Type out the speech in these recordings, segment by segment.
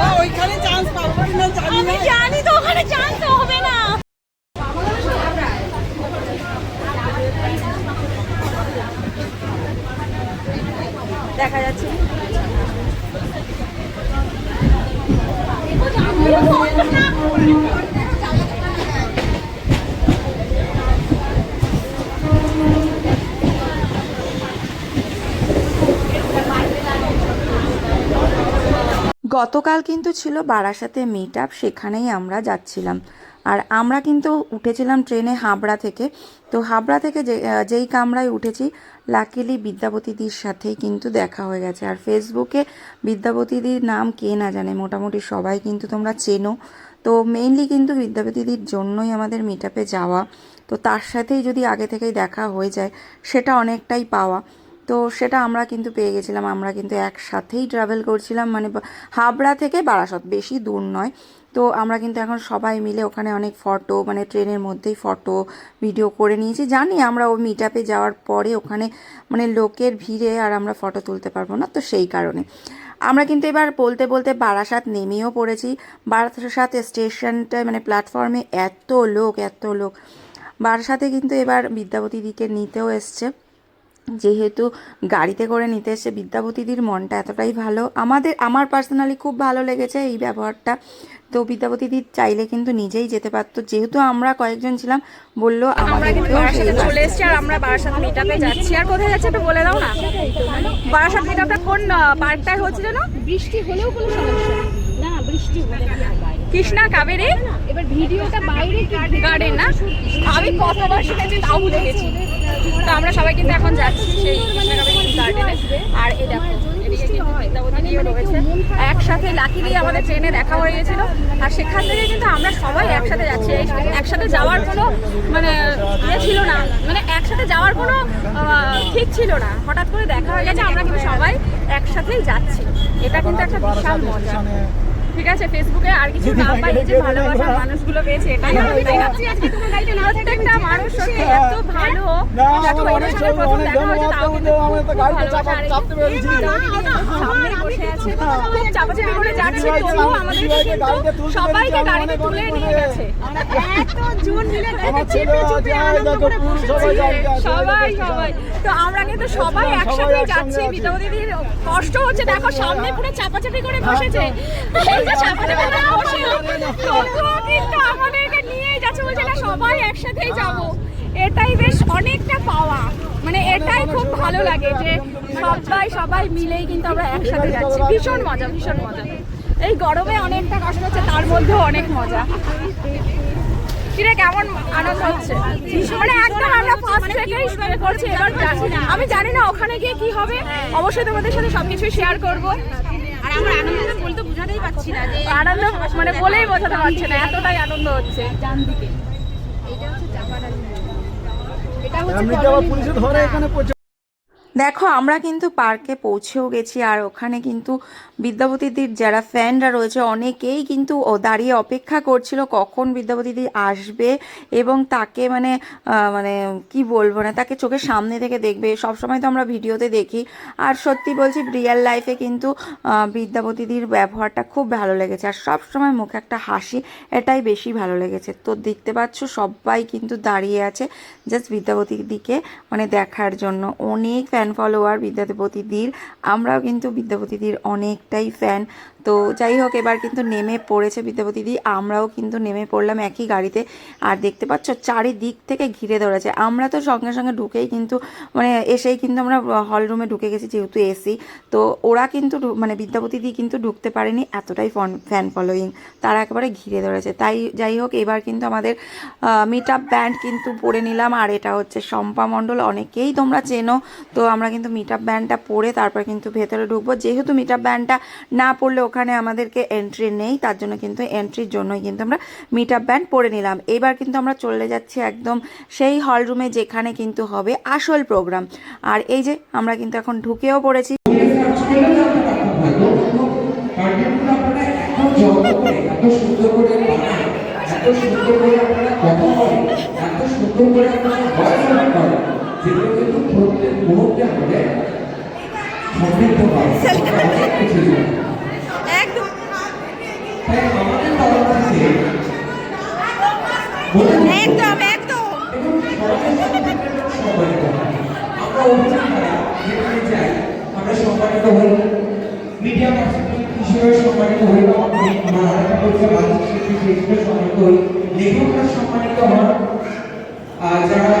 বাবা ওইখানে চান্স পাবো না জানি আমি জানি তো ওখানে চান্স হবে না। দেখা যাচ্ছে। না। গতকাল কিন্তু ছিল বারাসাতে মিট আপ সেখানেই আমরা যাচ্ছিলাম। আর আমরা কিন্তু উঠেছিলাম ট্রেনে হাবড়া থেকে। তো হাবড়া থেকে যে যেই কামরায় উঠেছি লাকিলি বিদ্যাপতিদির সাথেই কিন্তু দেখা হয়ে গেছে। আর ফেসবুকে বিদ্যাপতিদির নাম কে না জানে, মোটামুটি সবাই কিন্তু তোমরা চেনো। তো মেইনলি কিন্তু বিদ্যাপতিদির জন্যই আমাদের মিট যাওয়া। তো তার সাথেই যদি আগে থেকেই দেখা হয়ে যায়, সেটা অনেকটাই পাওয়া। তো সেটা আমরা কিন্তু পেয়ে গেছিলাম। আমরা কিন্তু একসাথেই ট্রাভেল করছিলাম। মানে হাবড়া থেকে বারাসত, বেশি দূর নয়। তো আমরা কিন্তু এখন সবাই মিলে ওখানে অনেক ফটো মানে ট্রেনের মধ্যেই ফটো ভিডিও করে নিয়েছি। জানি আমরা ওই মিট আপে যাওয়ার পরে ওখানে মানে লোকের ভিড়ে আর আমরা ফটো তুলতে পারব না, তো সেই কারণে। আমরা কিন্তু এবার বলতে বলতে বারাসাত নেমেও পড়েছি। বারাসাত স্টেশনটায় মানে প্ল্যাটফর্মে এত লোক এত লোক। বারাসাতে কিন্তু এবার বিদ্যাপতি দিকে নিতেও এসছে। যেহেতু গাড়িতে করে নিতে এসে বিদ্যাপতিদির মনটা এতটাই ভালো আমাদের আমার পার্সোনালি খুব ভালো লেগেছে এই ব্যবহারটা। তো বিদ্যাপতিদি চাইলে কিন্তু নিজেই যেতে পারতো। যেহেতু আমরা কয়েকজন ছিলাম বলল আমরা আমাদের কিন্তু বারাসাতে চলে এসেছি আর আমরা বারাসাত মিটআপে যাচ্ছি। আর কোথায় যাচ্ছি একটু বলে দাও না? বারাসাত মিটআপটা কোন পার্কটায় হচ্ছে যেন বৃষ্টি হলেও কোনো সমস্যা না না বৃষ্টি হলে কৃষ্ণা কাবেরী? এবার ভিডিওটা বাইরে গার্ডেন না? আমি কতবার শুনেছি তাও ভুলে গেছি। তো আমরা সবাই কিন্তু এখন যাচ্ছি সেই গার্ডেনে আর এই দেখো, এদিকে কিন্তু লাকিলি আমাদের ট্রেনে দেখা হয়ে গেছিল আর সেখান থেকে কিন্তু আমরা সবাই একসাথে যাচ্ছি। একসাথে যাওয়ার কোনো মানে ইয়ে ছিল না। মানে একসাথে যাওয়ার কোনো ঠিক ছিল না। হঠাৎ করে দেখা হয়ে গেছে, আমরা কিন্তু সবাই একসাথেই যাচ্ছি। এটা কিন্তু একটা বিশাল মজা। ঠিক আছে ফেসবুকে আর কিছু না পাই যে ভালোবাসার মানুষগুলো পেয়েছে এটাই আমার তাই না? প্রত্যেকটা মানুষ সত্যি এত ভালো। দেখো এদের সাথে প্রথম দেখা হয়েছে তাও কিন্তু খুব ভালোবাসা আর এই যে সামনেই বসে আছে খুব চাপাচাপি করে যাচ্ছে তবুও আমাদেরকে কিন্তু সবাইকে গাড়িতে তুলে নিয়ে গেছে। জুন মিলে আমার আয় দেখো, সবাই সবাই তো আমরা কিন্তু সবাই একসাথে যাচ্ছি বিদ্যা দিদির কষ্ট হচ্ছে দেখো সামনে পুরো চাপাচাপি করে বসেছে যাচ্ছে বলছে না, সবাই একসাথেই যাব। এটাই বেশ অনেকটা পাওয়া। মানে এটাই খুব ভালো লাগে যে সবাই সবাই মিলেই কিন্তু আমরা একসাথে যাচ্ছি। ভীষণ মজা ভীষণ মজা। এই গরমে অনেকটা কষ্ট হচ্ছে, তার মধ্যেও অনেক মজা। কেমন আনন্দ হচ্ছে? মানে একদম আমরা ফার্স্ট থেকেই শুরু করছি, এবার আমি জানি না ওখানে গিয়ে কি হবে। অবশ্যই তোমাদের সাথে সবকিছু শেয়ার করব। আর আমরা আনন্দটা বলতে বোঝাতেই পারছি না যে আনন্দ মানে বলেই বোঝাতে পারছে না এতটাই আনন্দ হচ্ছে। ডান দিকে এটা হচ্ছে পুলিশে ধরে এখানে পৌঁছে দেখো, আমরা কিন্তু পার্কে পৌঁছেও গেছি আর ওখানে কিন্তু বিদ্যাপতিদির যারা ফ্যানরা রয়েছে, অনেকেই কিন্তু ও দাঁড়িয়ে অপেক্ষা করছিল কখন বিদ্যাপতিদি আসবে এবং তাকে মানে মানে কি বলব না, তাকে চোখের সামনে থেকে দেখবে। সব সময় তো আমরা ভিডিওতে দেখি। আর সত্যি বলছি রিয়েল লাইফে কিন্তু বিদ্যাপতিদির ব্যবহারটা খুব ভালো লেগেছে। আর সব সময় মুখে একটা হাসি, এটাই বেশি ভালো লেগেছে। তো দেখতে পাচ্ছ, সবাই কিন্তু দাঁড়িয়ে আছে জাস্ট বিদ্যাপতির দিকে মানে দেখার জন্য। অনেক ফ্যান ফলোয়ার বিদ্যাপতিদির আমরাও কিন্তু বিদ্যাপতি বিদ্যাপতিদির অনেকটাই ফ্যান তো যাই হোক, এবার কিন্তু নেমে পড়েছে বিদ্যাপতিদি আমরাও কিন্তু নেমে পড়লাম একই গাড়িতে। আর দেখতে পাচ্ছ, চারিদিক থেকে ঘিরে ধরেছে। আমরা তো সঙ্গে সঙ্গে ঢুকেই কিন্তু মানে এসেই কিন্তু আমরা হল রুমে ঢুকে গেছি যেহেতু এসি তো ওরা কিন্তু মানে বিদ্যাপতিদি কিন্তু ঢুকতে পারেনি এতটাই ফন ফ্যান ফলোয়িং তারা একেবারে ঘিরে ধরেছে। তাই যাই হোক, এবার কিন্তু আমাদের মিট আপ ব্যান্ড কিন্তু পরে নিলাম। আর এটা হচ্ছে শম্পা মণ্ডল। অনেকেই তোমরা চেনো। তো আমরা কিন্তু মিট আপ ব্যান্ডটা পরে তারপর কিন্তু ভেতরে ঢুকবো। যেহেতু মিট আপ ব্যান্ডটা না পড়লে ওখানে আমাদেরকে এন্ট্রি নেই, তার জন্য কিন্তু এন্ট্রির জন্যই কিন্তু আমরা মিট আপ ব্যান্ড পরে নিলাম। এবার কিন্তু আমরা চলে যাচ্ছি একদম সেই হল রুমে যেখানে কিন্তু হবে আসল প্রোগ্রাম আর এই যে আমরা কিন্তু এখন ঢুকেও পড়েছি। এত সুন্দর করে আপনারা এত সুন্দর করে আপনারা যেগুলো কিন্তু প্রত্যেক মুহূর্তে আমাদের সমৃদ্ধ হয় একদম একদম। আমরা সম্মানিত হই সম্মানিত হই আমার আরেকটা হিসেবে সম্মানিত হই লেখকরা সম্মানিত যারা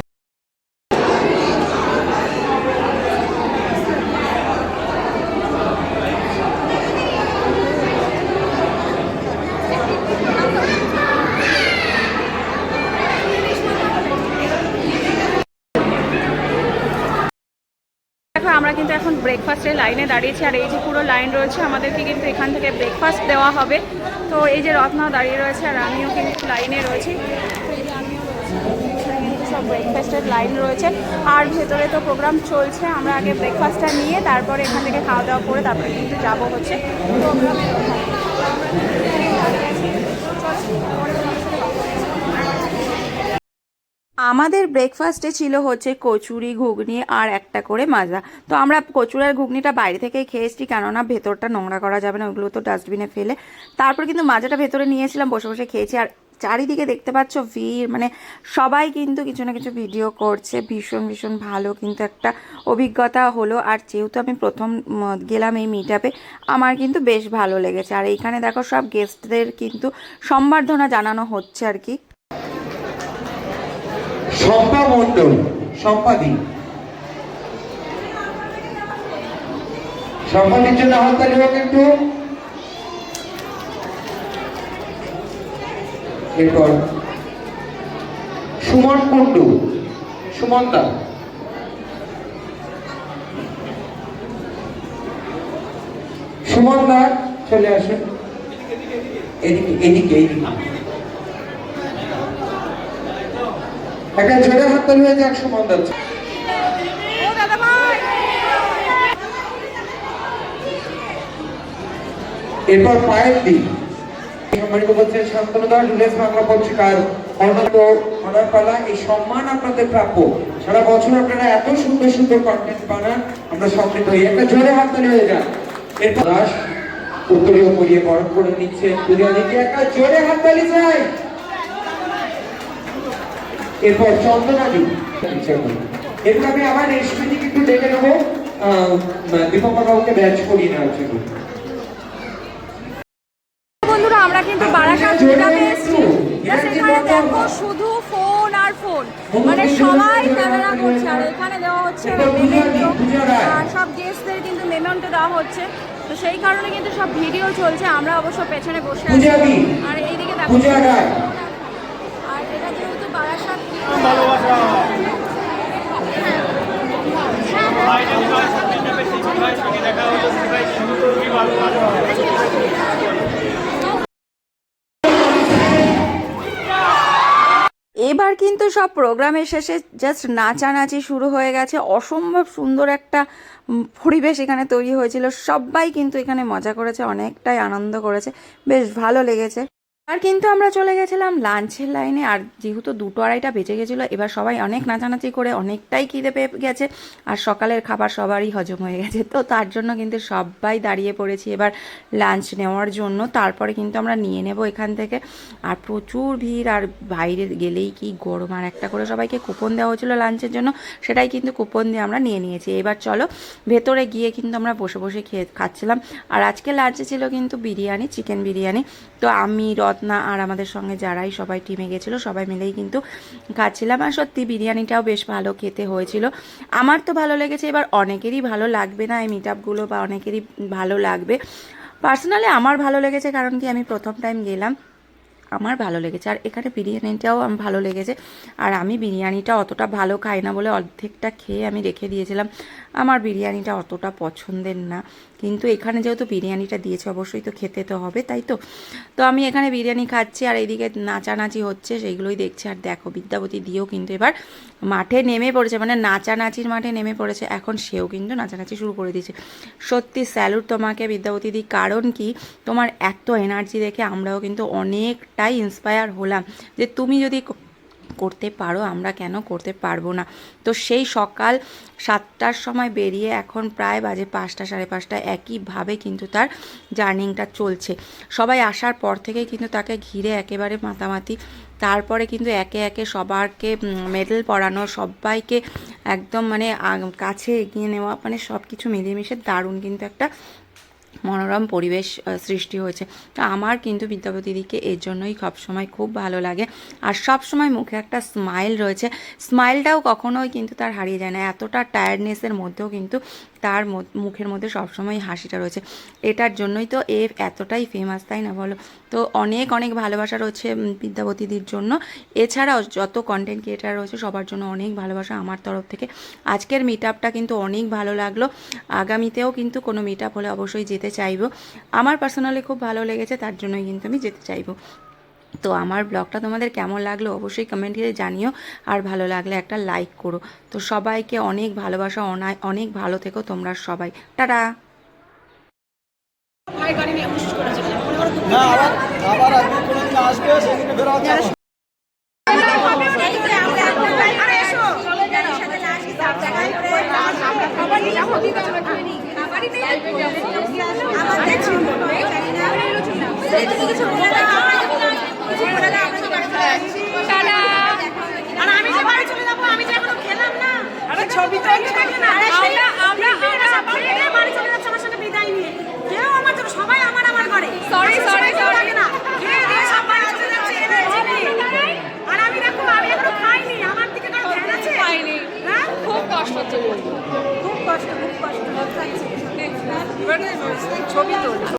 আমরা কিন্তু এখন ব্রেকফাস্টের লাইনে দাঁড়িয়েছি। আর এই যে পুরো লাইন রয়েছে, আমাদেরকে কিন্তু এখান থেকে ব্রেকফাস্ট দেওয়া হবে। তো এই যে রত্নাও দাঁড়িয়ে রয়েছে আর আমিও কিন্তু লাইনে রয়েছি। সব ব্রেকফাস্টের লাইন রয়েছে। আর ভেতরে তো প্রোগ্রাম চলছে। আমরা আগে ব্রেকফাস্টটা নিয়ে তারপরে এখান থেকে খাওয়া দাওয়া করে তারপরে কিন্তু যাব হচ্ছে। প্রোগ্রামে আমাদের ব্রেকফাস্টে ছিল হচ্ছে কচুরি, ঘুগনি আর একটা করে মাজা। তো আমরা কচুরি আর ঘুগনিটা বাইরে থেকেই খেয়েছি কেননা ভেতরটা নোংরা করা যাবে না, ওগুলো তো ডাস্টবিনে ফেলে। তারপর কিন্তু মাজাটা ভেতরে নিয়েছিলাম বসে বসে খেয়েছি। আর চারিদিকে দেখতে পাচ্ছ ভিড় মানে সবাই কিন্তু কিছু না কিছু ভিডিও করছে, ভীষণ ভীষণ ভালো কিন্তু একটা অভিজ্ঞতা হলো। আর যেহেতু আমি প্রথম গেলাম এই মিট আমার কিন্তু বেশ ভালো লেগেছে। আর এইখানে দেখো সব গেস্টদের কিন্তু সম্বর্ধনা জানানো হচ্ছে আর কি। শম্পা মণ্ডল সম্পাদি সম্পাদির জন্য হাততালি হোক কিন্তু। এরপর সুমন কুণ্ডু সুমন দা সুমন দা চলে আসুন। এদিকে এদিকে এদিকে। একটা জোরে হাততালি হয়েছে, একশো পঞ্চাশ এরপর পায়ের দিক। সম্মানিত সারা বছর আপনারা এত সুন্দর সুন্দর জোরে হাততালি হয়ে যান এরপর দাস উত্তরীয় পরিয়ে করে নিচ্ছে পূজা দিকে। একটা জোরে হাততালি চাই। এরপর চন্দনাদি এরপর আমি আবার রেশমিদিকে একটু ডেকে নেব। ব্যাচ করিয়ে নেওয়ার জন্য। বন্ধুরা আমরা কিন্তু বারাসাত মেটাতে এসেছি Just দেখো শুধু ফোন আর ফোন। মানে সবাই ক্যামেরা করছে আর এখানে দেওয়া হচ্ছে মেমেন্টো আর সব গেস্টদের কিন্তু মেমেন্টো দেওয়া হচ্ছে। তো সেই কারণে কিন্তু সব ভিডিও চলছে আমরা অবশ্য পেছনে বসে আছি। আর এইদিকে দেখো আর এটা যেহেতু বারাসাত এবার কিন্তু সব প্রোগ্রামের শেষে জাস্ট নাচানাচি শুরু হয়ে গেছে। অসম্ভব সুন্দর একটা পরিবেশ এখানে তৈরি হয়েছিল। সবাই কিন্তু এখানে মজা করেছে, অনেকটাই আনন্দ করেছে। বেশ ভালো লেগেছে। আর কিন্তু আমরা চলে গেছিলাম লাঞ্চের লাইনে, আর যেহেতু দুটো আড়াইটা বেজে গেছিল, এবার সবাই অনেক নাচানাচি করে অনেকটাই খিদে পেয়ে গেছে, আর সকালের খাবার সবারই হজম হয়ে গেছে। তো তার জন্য কিন্তু সবাই দাঁড়িয়ে পড়েছি এবার লাঞ্চ নেওয়ার জন্য। তারপরে কিন্তু আমরা নিয়ে নেব এখান থেকে। আর প্রচুর ভিড়, আর বাইরে গেলেই কি গরম, আর একটা করে সবাইকে কুপন দেওয়া হয়েছিল লাঞ্চের জন্য, সেটাই কিন্তু কুপন দিয়ে আমরা নিয়ে নিয়েছি। এবার চলো, ভেতরে গিয়ে কিন্তু আমরা বসে বসে খেয়ে, খাচ্ছিলাম। আর আজকে লাঞ্চে ছিল কিন্তু বিরিয়ানি, চিকেন বিরিয়ানি। তো আমি, রত্না আর আমাদের সঙ্গে যারাই সবাই টিমে গেছিল, সবাই মিলেই কিন্তু খাচ্ছিলাম। আর সত্যি বিরিয়ানিটাও বেশ ভালো খেতে হয়েছিল। আমার তো ভালো লেগেছে, এবার অনেকেরই ভালো লাগবে না, এই মিট আপগুলো বা অনেকেরই ভালো লাগবে। পার্সোনালি আমার ভালো লেগেছে, কারণ কি আমি প্রথম টাইম গেলাম। আমার ভালো লেগেছে। আর এখানে বিরিয়ানিটাও আমার ভালো লেগেছে। আর আমি বিরিয়ানিটা অতটা ভালো খাই না বলে অর্ধেকটা খেয়ে আমি রেখে দিয়েছিলাম। আমার বিরিয়ানিটা অতটা পছন্দের না। কিন্তু এখানে যেহেতু বিরিয়ানিটা দিয়েছে, অবশ্যই তো খেতে তো হবে, তাই তো? তো আমি এখানে বিরিয়ানি খাচ্ছি আর এইদিকে নাচানাচি হচ্ছে, সেইগুলোই দেখছি। আর দেখো বিদ্যাপতি দিয়েও কিন্তু এবার মাঠে নেমে পড়েছে মানে নাচানাচির মাঠে নেমে পড়েছে। এখন সেও কিন্তু নাচানাচি শুরু করে দিয়েছে। সত্যি স্যালুট তোমাকে বিদ্যাপতি দি, কারণ কি? তোমার এত এনার্জি দেখে আমরাও কিন্তু অনেকটাই ইন্সপায়ার হলাম যে তুমি যদি করতে পারো, আমরা কেন করতে পারব না? তো সেই সকাল সাতটার সময় বেরিয়ে এখন প্রায় বাজে পাঁচটা, সাড়ে পাঁচটা, একইভাবে কিন্তু তার জার্নিংটা চলছে। সবাই আসার পর থেকেই কিন্তু তাকে ঘিরে একেবারে মাতামাতি। তারপরে কিন্তু একে একে সবারকে মেডেল পরানো, সবাইকে একদম মানে কাছে এগিয়ে নেওয়া মানে সব কিছু মিলেমিশে দারুণ কিন্তু একটা মনোরম পরিবেশ সৃষ্টি হয়েছে। তো আমার কিন্তু বিদ্যাপতি দিকে এর জন্যই সবসময় খুব ভালো লাগে। আর সব সময় মুখে একটা স্মাইল রয়েছে। স্মাইলটাও কখনোই কিন্তু তার হারিয়ে যায় না। এতটা টায়ার্ডনেসের মধ্যেও কিন্তু তার মুখের মধ্যে সবসময় হাসিটা রয়েছে। এটার জন্যই তো এ এতটাই ফেমাস তাই না বলো? তো অনেক অনেক ভালোবাসা রয়েছে বিদ্যাপতিদির জন্য। এছাড়াও যত কন্টেন্ট ক্রিয়েটার রয়েছে, সবার জন্য অনেক ভালোবাসা আমার তরফ থেকে। আজকের মিট আপটা কিন্তু অনেক ভালো লাগল। আগামীতেও কিন্তু কোনো মিট আপ হলে অবশ্যই যেতে চাইব। আমার পার্সোনালি খুব ভালো লেগেছে, তার জন্যই কিন্তু আমি যেতে চাইব। তো আমার ব্লগটা তোমাদের কেমন লাগল অবশ্যই কমেন্ট করে জানিও। আর ভালো লাগলে একটা লাইক করো। তো সবাইকে অনেক ভালোবাসা অনায় অনেক ভালো থেকো তোমরা সবাই। টাটা! যাবে। মনে করো না